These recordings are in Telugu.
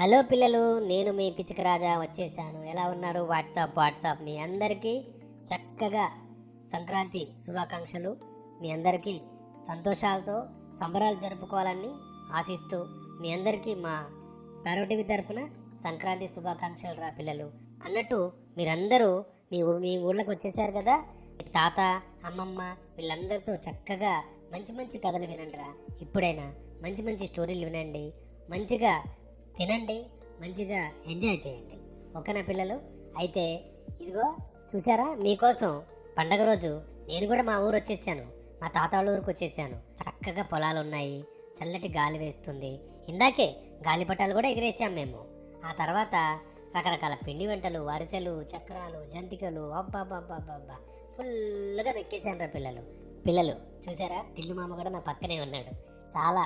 హలో పిల్లలు నేను మీ పిచ్చిక రాజా వచ్చేసాను. ఎలా ఉన్నారు? WhatsApp WhatsApp. మీ అందరికీ చక్కగా సంక్రాంతి శుభాకాంక్షలు. మీ అందరికీ సంతోషాలతో సంబరాలు జరుపుకోవాలని ఆశిస్తూ మీ అందరికీ మా స్పారో టీవీ తరపున సంక్రాంతి శుభాకాంక్షలు రా పిల్లలు. అన్నట్టు మీరందరూ మీ మీ ఊళ్ళకి వచ్చేసారు కదా? మీ తాత అమ్మమ్మ వీళ్ళందరితో చక్కగా మంచి మంచి కథలు వినండి రా. ఇప్పుడైనా మంచి మంచి స్టోరీలు వినండి. మంచిగా తినండి మంచిగా ఎంజాయ్ చేయండి. ఓకేనా పిల్లలు? అయితే ఇదిగో చూసారా? మీకోసం పండగ రోజు నేను కూడా మా ఊరు వచ్చేసాను. మా తాత వాళ్ళ ఊరికి వచ్చేసాను. చక్కగా పొలాలు ఉన్నాయి చల్లటి గాలి వేస్తుంది. ఇందాకే గాలిపటాలు కూడా ఎగిరేసాం మేము. ఆ తర్వాత రకరకాల పిండి వంటలు అరిసెలు చక్రాలు జంతికలు అబ్బాబ్బాబ్బాబ్బా ఫుల్గా మెక్కేశాను రా పిల్లలు. పిల్లలు చూసారా? టిల్లు మామ కూడా నా పక్కనే ఉన్నాడు. చాలా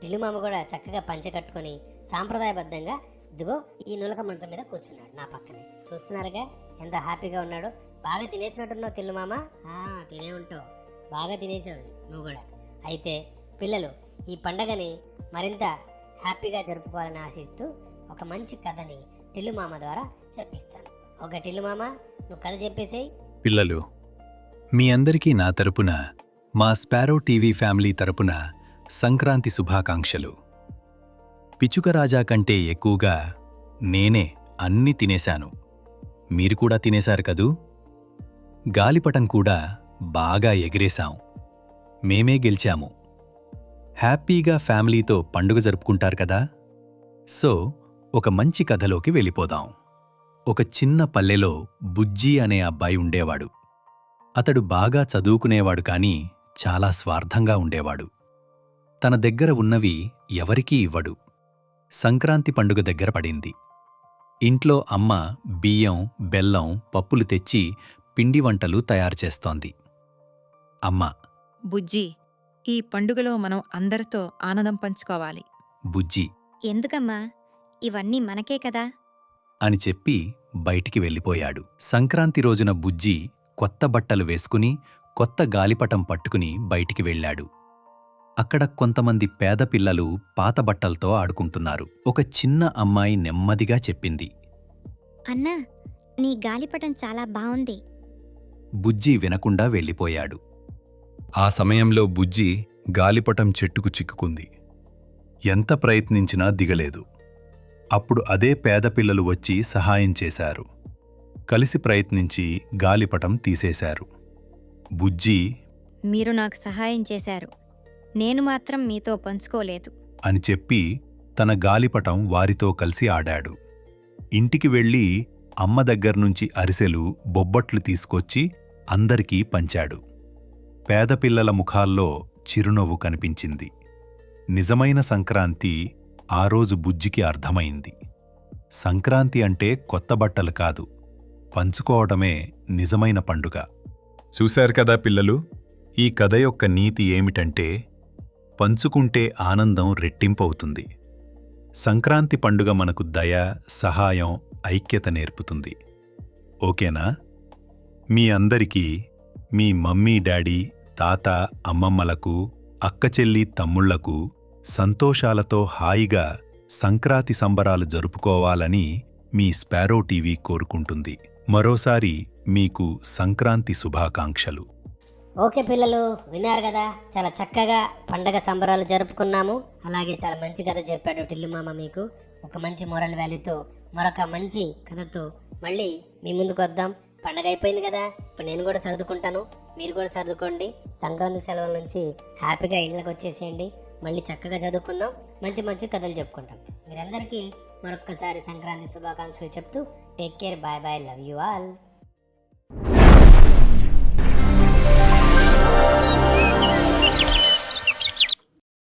టిల్లు మామ కూడా చక్కగా పంచె కట్టుకొని సాంప్రదాయబద్ధంగా ఇదిగో ఈ నులక మంచం మీద కూర్చున్నాడు నా పక్కనే. చూస్తున్నారుగా? ఎంత హ్యాపీగా ఉన్నాడో. బాగా తినేసినట్టున్నావు తిల్లు మామ తినే ఉంటావు. బాగా తినేసావు నువ్వు కూడా. అయితే పిల్లలు ఈ పండగని మరింత హ్యాపీగా జరుపుకోవాలని ఆశిస్తూ ఒక మంచి కథని టిల్లుమామ ద్వారా చెప్పిస్తాను. ఒక టిల్లుమామ నువ్వు కథ చెప్పేసేయి. పిల్లలు మీ అందరికీ నా తరపున మా స్పారో టీవీ ఫ్యామిలీ తరపున సంక్రాంతి శుభాకాంక్షలు. పిచ్చుక రాజా కంటే ఎక్కువగా నేనే అన్ని తినేశాను. మీరు కూడా తినేశారు కదూ? గాలిపటం కూడా బాగా ఎగిరేశాం. మేమే గెలిచాము. హ్యాపీగా ఫ్యామిలీతో పండుగ జరుపుకుంటారు కదా? సో ఒక మంచి కథలోకి వెళ్ళిపోదాం. ఒక చిన్న పల్లెలో బుజ్జి అనే అబ్బాయి ఉండేవాడు. అతడు బాగా చదువుకునేవాడు కాని చాలా స్వార్థంగా ఉండేవాడు. తన దగ్గర ఉన్నవి ఎవరికీ ఇవ్వడు. సంక్రాంతి పండుగ దగ్గర పడింది. ఇంట్లో అమ్మ బియ్యం బెల్లం పప్పులు తెచ్చి పిండి వంటలు తయారు చేస్తోంది. అమ్మ బుజ్జి ఈ పండుగలో మనం అందరితో ఆనందం పంచుకోవాలి. బుజ్జి ఎందుకమ్మా? ఇవన్నీ మనకే కదా? అని చెప్పి బయటికి వెళ్ళిపోయాడు. సంక్రాంతి రోజున బుజ్జి కొత్త బట్టలు వేసుకుని కొత్త గాలిపటం పట్టుకుని బయటికి వెళ్ళాడు. అక్కడ కొంతమంది పేద పిల్లలు పాత బట్టలతో ఆడుకుంటున్నారు. ఒక చిన్న అమ్మాయి నెమ్మదిగా చెప్పింది. అన్నా నీ గాలిపటం చాలా బావుంది. బుజ్జి వినకుండా వెళ్ళిపోయాడు. ఆ సమయంలో బుజ్జి గాలిపటం చెట్టుకు చిక్కుకుంది. ఎంత ప్రయత్నించినా దిగలేదు. అప్పుడు అదే పేద పిల్లలు వచ్చి సహాయం చేశారు. కలిసి ప్రయత్నించి గాలిపటం తీసేశారు. బుజ్జి మీరు నాకు సహాయం చేశారు. నేను మాత్రం మీతో పంచుకోలేదు. అని చెప్పి తన గాలిపటం వారితో కలిసి ఆడాడు. ఇంటికి వెళ్ళి అమ్మ దగ్గర్నుంచి అరిసెలు బొబ్బట్లు తీసుకొచ్చి అందరికీ పంచాడు. పేద పిల్లల ముఖాల్లో చిరునవ్వు కనిపించింది. నిజమైన సంక్రాంతి ఆ రోజు బుజ్జికి అర్థమైంది. సంక్రాంతి అంటే కొత్త బట్టలు కాదు పంచుకోవడమే నిజమైన పండుగ. చూశారు కదా పిల్లలు ఈ కథ యొక్క నీతి ఏమిటంటే పంచుకుంటే ఆనందం రెట్టింపవుతుంది. సంక్రాంతి పండుగ మనకు దయ సహాయం ఐక్యత నేర్పుతుంది. ఓకేనా? మీ అందరికీ మీ మమ్మీ డాడీ తాత అమ్మమ్మలకు అక్కచెల్లి తమ్ముళ్ళకు సంతోషాలతో హాయిగా సంక్రాంతి సంబరాలు జరుపుకోవాలని మీ స్పారో టీవీ కోరుకుంటుంది. మరోసారి మీకు సంక్రాంతి శుభాకాంక్షలు. ఓకే పిల్లలు విన్నారు కదా? చాలా చక్కగా పండగ సంబరాలు జరుపుకున్నాము. అలాగే చాలా మంచి కథ చెప్పాడు టిల్లు మామ మీకు. ఒక మంచి మొరల్ వాల్యూతో మరొక మంచి కథతో మళ్ళీ మీ ముందుకు వద్దాం. పండగ అయిపోయింది కదా? ఇప్పుడు నేను కూడా సర్దుకుంటాను. మీరు కూడా సర్దుకోండి. సంక్రాంతి సెలవుల నుంచి హ్యాపీగా ఇళ్ళకి వచ్చేసేయండి. మళ్ళీ చక్కగా చదువుకుందాం. మంచి మంచి కథలు చెప్పుకుంటాం. మీరందరికీ మరొక్కసారి సంక్రాంతి శుభాకాంక్షలు చెప్తూ take care bye bye love you all